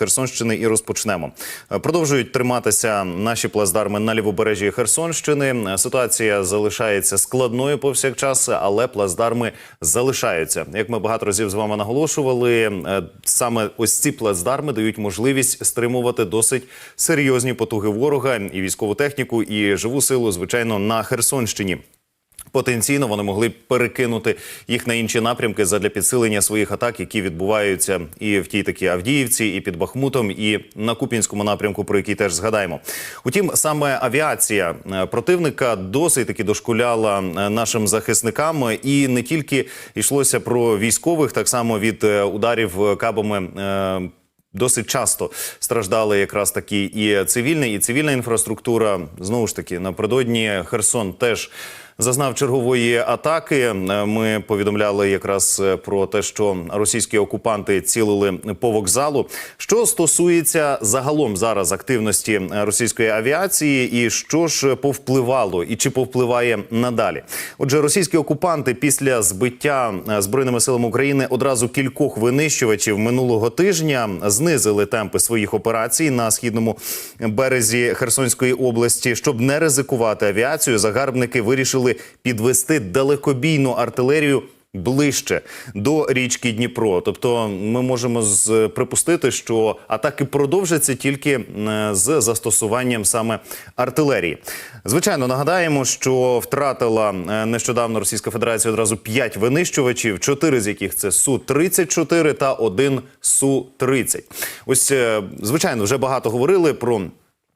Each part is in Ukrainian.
Херсонщини і розпочнемо. Е, Продовжують триматися наші плацдарми на лівобережжі Херсонщини. Е, Ситуація залишається складною повсякчас, але плацдарми залишаються. Як ми багато разів з вами наголошували, е, саме ось ці плацдарми дають можливість стримувати досить серйозні потуги ворога і військову техніку, і живу силу, звичайно, на Херсонщині. Потенційно вони могли б перекинути їх на інші напрямки задля підсилення своїх атак, які відбуваються і в тій такій Авдіївці, і під Бахмутом, і на Купінському напрямку, про який теж згадаємо. Утім, саме авіація е, противника досить таки дошкуляла е, нашим захисникам, і не тільки йшлося про військових, так само від е, ударів кабами. Досить часто страждали якраз такі і цивільна, і цивільна інфраструктура. Знову ж таки, напередодні Херсон теж зазнав чергової атаки. Е, Ми повідомляли якраз е, про те, що російські окупанти цілили по вокзалу. Що стосується загалом зараз активності е, російської авіації, і що ж повпливало, і чи повпливає надалі? Отже, російські окупанти після збиття збройними силами України одразу кількох винищувачів минулого тижня знизили темпи своїх операцій на східному березі Херсонської області. Щоб не ризикувати авіацію, загарбники вирішили підвести далекобійну артилерію. Ближче до річки Дніпро, тобто ми можемо припустити, що атаки продовжаться тільки з застосуванням саме артилерії. Звичайно, нагадаємо, що втратила е, нещодавно Російська Федерація одразу 5 винищувачів, 4 з яких це су 34 та один су 30 Ось е, звичайно, вже багато говорили про.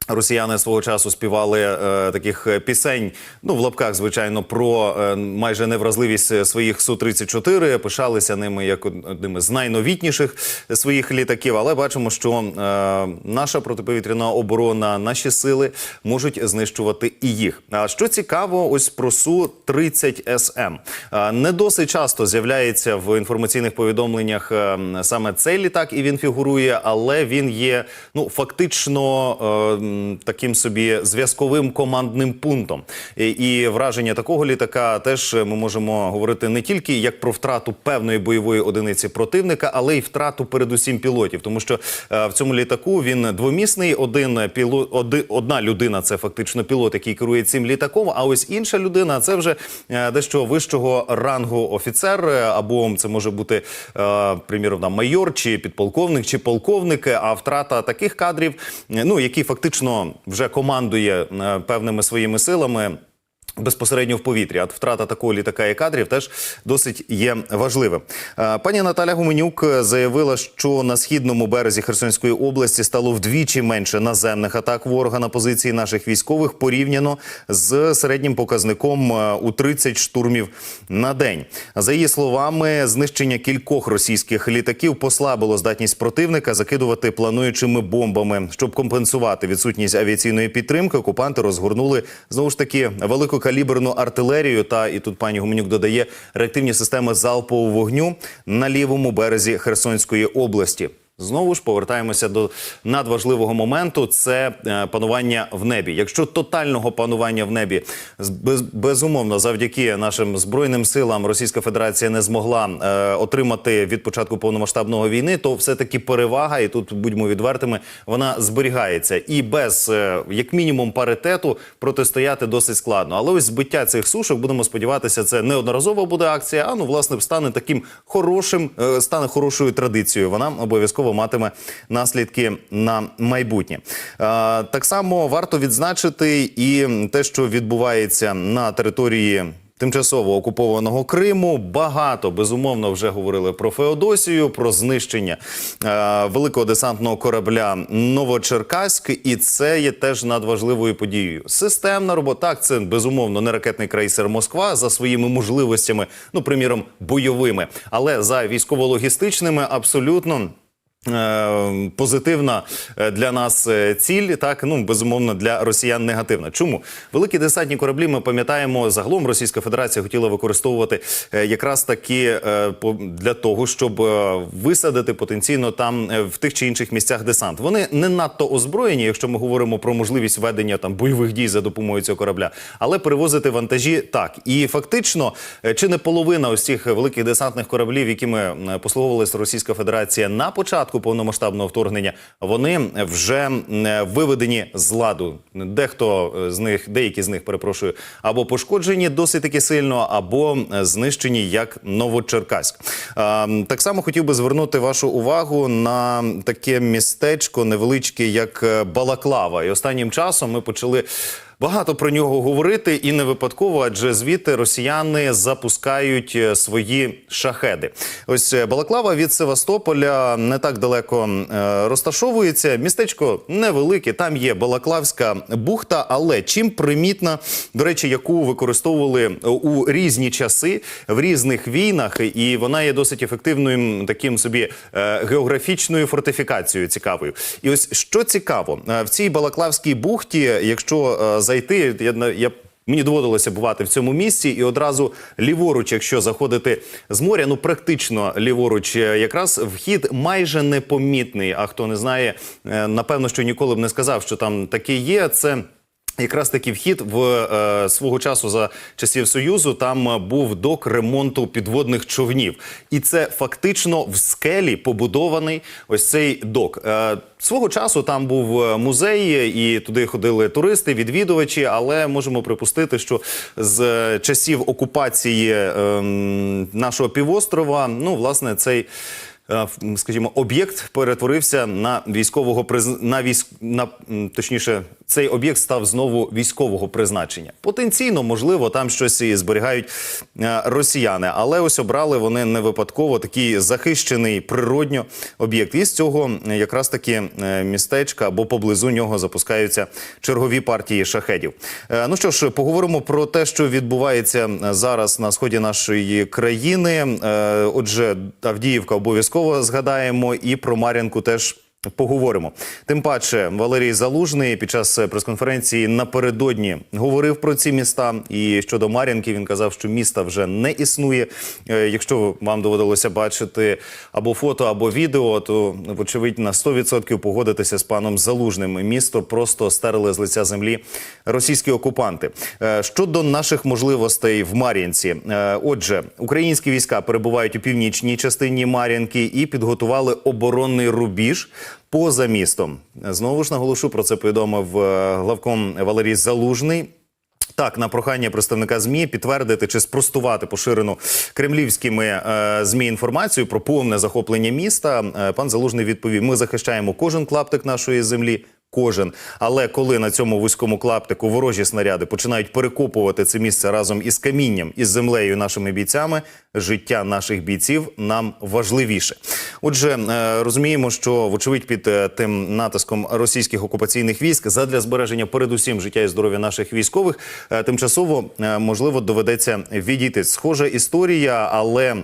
Росіяни свого часу співали е, таких е, пісень, ну в лапках, звичайно, про е, майже невразливість е, своїх су 34 пишалися ними як одними з найновітніших своїх літаків. Але бачимо, що е, наша протиповітряна оборона, наші сили можуть знищувати і їх. А що цікаво, ось про су 30 СМ Е, не досить часто з'являється в інформаційних повідомленнях е, саме цей літак, і він фігурує, але він є ну фактично. е, Таким собі зв'язковим командним пунктом, і, і враження такого літака теж ми можемо говорити не тільки як про втрату певної бойової одиниці противника, але й втрату передусім пілотів, тому що е, в цьому літаку він двомісний. Один пілот, оди, одна людина це фактично пілот, який керує цим літаком. А ось інша людина це вже е, дещо вищого рангу офіцер, е, або це може бути е, приміром майор, чи підполковник, чи полковник. А втрата таких кадрів, е, ну які фактично вже командує е, певними своїми силами. Безпосередньо в повітрі, а втрата такого літака і кадрів теж досить є важливим. Е, Пані Наталя Гуменюк заявила, що на східному березі Херсонської області стало вдвічі менше наземних атак ворога на позиції наших військових порівняно з середнім показником е, у 30 штурмів на день. За її словами, знищення кількох російських літаків послабило здатність противника закидувати плануючими бомбами. Щоб компенсувати відсутність авіаційної підтримки, окупанти розгорнули знову ж таки великокаліберну артилерію. Та і тут пані Гуменюк додає реактивні системи залпового вогню на лівому березі Херсонської області. Знову ж повертаємося до надважливого моменту. Це е, панування в небі. Якщо тотального панування в небі без, безумовно завдяки нашим збройним силам Російська Федерація не змогла е, отримати від початку повномасштабного війни, то все таки перевага, і тут будьмо відвертими, вона зберігається. І без е, як мінімум паритету протистояти досить складно. Але ось збиття цих сушок будемо сподіватися, це неодноразова буде акція. А ну власне стане таким хорошим, е, стане хорошою традицією. Вона обов'язково матиме наслідки на майбутнє. Е, Так само варто відзначити і те, що відбувається на території. Тимчасово окупованого Криму багато безумовно вже говорили про Феодосію, про знищення е, великого десантного корабля Новочеркаськ, і це є теж надважливою подією. Системна робота так, це безумовно не ракетний крейсер Москва за своїми можливостями, ну приміром бойовими, але за військово-логістичними абсолютно. Е, Позитивна е, для нас е, ціль, так ну безумовно для росіян негативна. Чому великі десантні кораблі? Ми пам'ятаємо загалом Російська Федерація хотіла використовувати якраз таки для того, щоб висадити потенційно там в тих чи інших місцях десант. Вони не надто озброєні, якщо ми говоримо про можливість ведення там бойових дій за допомогою цього корабля, але перевозити вантажі так. І фактично, чи не половина цих великих десантних кораблів, якими послуговувалася Російська Федерація на початку початку повномасштабного вторгнення, вони вже виведені з ладу. Дехто з них, деякі з них, перепрошую, або пошкоджені досить таки сильно, або знищені як Новочеркаськ. Так само хотів би звернути вашу увагу на таке містечко невеличке, як е, Балаклава. І останнім часом ми почали. Багато про нього говорити і не випадково, адже звідти росіяни запускають е, свої шахеди. Ось е, Балаклава від Севастополя не так далеко е, розташовується. Містечко невелике, там є Балаклавська бухта, але чим примітна, до речі, яку використовували у різні часи в різних війнах, і вона є досить ефективною таким собі географічною фортифікацією цікавою. І ось що цікаво, в цій Балаклавській бухті, якщо зайти, я, я Мені доводилося бувати в цьому місці, і одразу ліворуч, якщо заходити з моря, ну практично ліворуч, е, якраз вхід майже непомітний. А хто не знає, е, напевно, що ніколи б не сказав, що там таке є. Це Якраз таки вхід в е, свого часу за часів союзу там е, був док ремонту підводних човнів, і це фактично в скелі побудований ось цей док. Е, свого часу там був е, музей, і туди ходили туристи, відвідувачі. Але можемо припустити, що з е, часів окупації е, нашого півострова, ну власне, цей. Е, Скажімо, об'єкт перетворився на військового приз... на військ... на точніше, цей об'єкт став знову військового призначення. Потенційно, можливо, там щось і зберігають е, росіяни, але ось обрали вони не випадково такий захищений природньо об'єкт. І з цього якраз таки е, містечка або поблизу нього запускаються чергові партії шахедів. Ну що ж, поговоримо про те, що відбувається зараз на сході нашої країни. Отже, Авдіївка обов'язково згадаємо, і про Мар'янку теж. Поговоримо. Тим паче, Валерій Залужний під час прес-конференції напередодні говорив про ці міста. І щодо Мар'їнки він казав, що міста вже не існує. Е, Якщо вам доводилося бачити або фото, або відео, то вочевидь на 100% погодитися з паном Залужним. Місто просто стерли з лиця землі російські окупанти. Е, Щодо наших можливостей в Мар'їнці, Е, отже, українські війська перебувають у північній частині Мар'їнки і підготували оборонний рубіж. Поза містом знову ж наголошу про це повідомив е, главком Валерій Залужний. Так, на прохання представника змі підтвердити чи спростувати поширену кремлівськими е, змі інформацію про повне захоплення міста. Е, пан Залужний відповів: ми захищаємо кожен клаптик нашої землі. Кожен, але коли на цьому вузькому клаптику ворожі снаряди починають перекопувати це місце разом із камінням, із землею, нашими бійцями, життя наших бійців нам важливіше. Отже, е, розуміємо, що вочевидь під е, тим натиском російських окупаційних військ задля збереження передусім життя і здоров'я наших військових е, тимчасово можливо доведеться відійти. Схожа історія, але.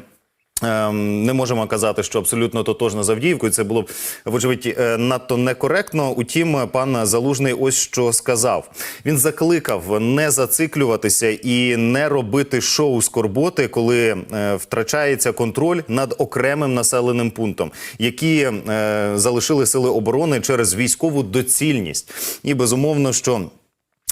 Ем, Не можемо казати, що абсолютно тотожно з Авдіївкою. Це було б вочевидь е, надто некоректно. Утім, пан Залужний ось що сказав. Він закликав не зациклюватися і не робити шоу скорботи, коли е, втрачається контроль над окремим населеним пунктом, які е, залишили сили оборони через військову доцільність. І безумовно, що.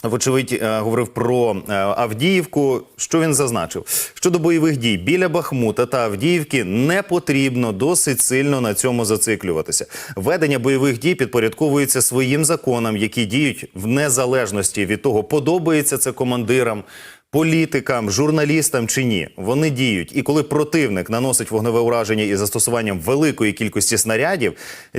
Вочевидь, е, говорив про е, Авдіївку. Що він зазначив? Щодо бойових дій біля Бахмута та Авдіївки не потрібно досить сильно на цьому зациклюватися. Ведення бойових дій підпорядковується своїм законам, які діють в незалежності від того, подобається це командирам. Політикам, журналістам чи ні, вони діють. І коли противник наносить вогневе ураження із застосуванням великої кількості снарядів,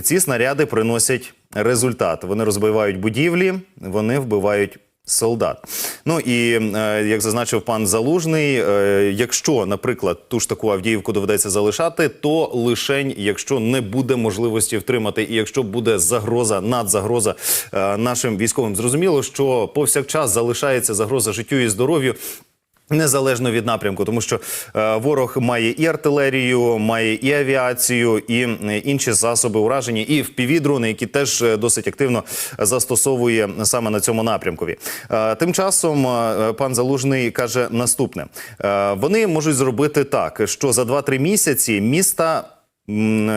ці снаряди приносять результат. Вони розбивають будівлі, вони вбивають солдат. Ну і е, як зазначив пан Залужний, е, якщо, наприклад, ту ж таку Авдіївку доведеться залишати, то лишень, якщо не буде можливості втримати, і якщо буде загроза, надзагроза е, нашим військовим, зрозуміло, що повсякчас залишається загроза життю і здоров'ю. Незалежно від напрямку, тому що е, ворог має і артилерію, має і авіацію, і інші засоби ураження, і впівдрони, які теж е, досить активно застосовує саме на цьому напрямкові. Е, тим часом е, пан Залужний каже наступне: Е, вони можуть зробити так, що за 2-3 місяці міста.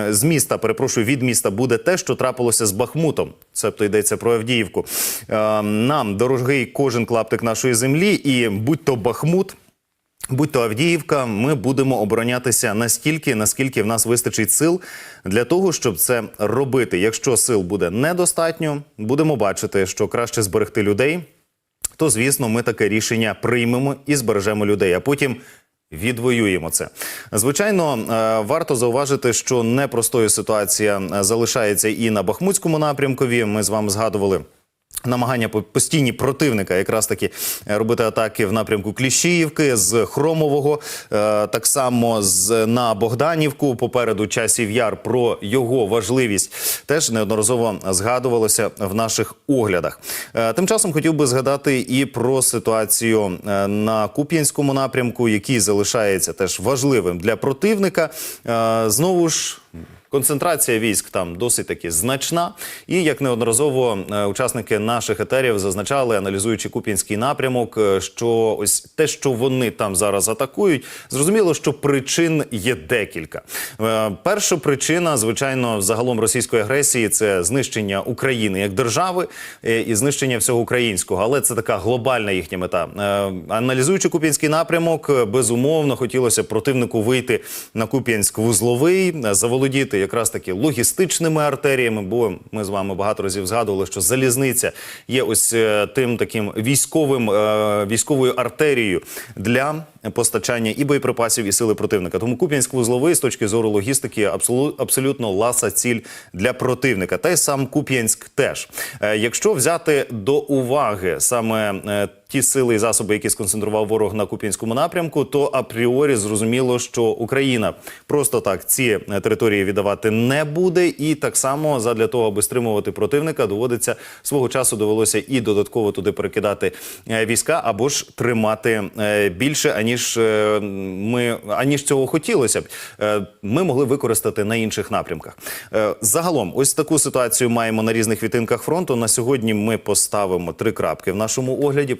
З міста, перепрошую, від міста буде те, що трапилося з Бахмутом. Цебто йдеться про Авдіївку. Е, Нам дорогий кожен клаптик нашої землі, і будь то Бахмут, Будь то Авдіївка, ми будемо оборонятися настільки, наскільки в нас вистачить сил для того, щоб це робити. Якщо сил буде недостатньо, будемо бачити, що краще зберегти людей, то звісно, ми таке рішення приймемо і збережемо людей. А потім. Відвоюємо це. Звичайно, е, варто зауважити, що непростою ситуація е, залишається і на Бахмутському напрямкові. Ми з вами згадували. Намагання по- постійні противника якраз таки е, робити атаки в напрямку Кліщіївки з Хромового, е, так само з на Богданівку. Попереду часів яр про його важливість теж неодноразово згадувалося в наших оглядах. Е, Тим часом хотів би згадати і про ситуацію на Куп'янському напрямку, який залишається теж важливим для противника. Знову ж. Концентрація військ там досить таки значна, і як неодноразово е, учасники наших етерів зазначали, аналізуючи куп'янський напрямок, е, що ось те, що вони там зараз атакують, зрозуміло, що причин є декілька. Е, Перша причина, звичайно, загалом російської агресії це знищення України як держави і знищення всього українського, але це така глобальна їхня мета. Аналізуючи куп'янський напрямок, безумовно хотілося противнику вийти на Куп'янськ-Вузловий, е, заволодіти якраз таки логістичними артеріями. Бо ми з вами багато разів згадували, що залізниця є ось е, тим таким військовим е, військовою артерією для постачання і боєприпасів, і сили противника. Тому Куп'янськ-Вузловий з точки зору логістики абсолю- абсолютно ласа ціль для противника. Та й сам Куп'янськ теж. Е, Якщо взяти до уваги саме е, ті сили і засоби, які сконцентрував ворог на Куп'янському напрямку, то апріорі зрозуміло, що Україна просто так ці е, території віддавати не буде, і так само задля того, аби стримувати противника, доводиться свого часу довелося і додатково туди перекидати війська або ж тримати більше, аніж е, ми аніж цього хотілося б. Е, Ми могли використати на інших напрямках. Е, Загалом, ось таку ситуацію маємо на різних відтинках фронту. На сьогодні ми поставимо три крапки в нашому огляді.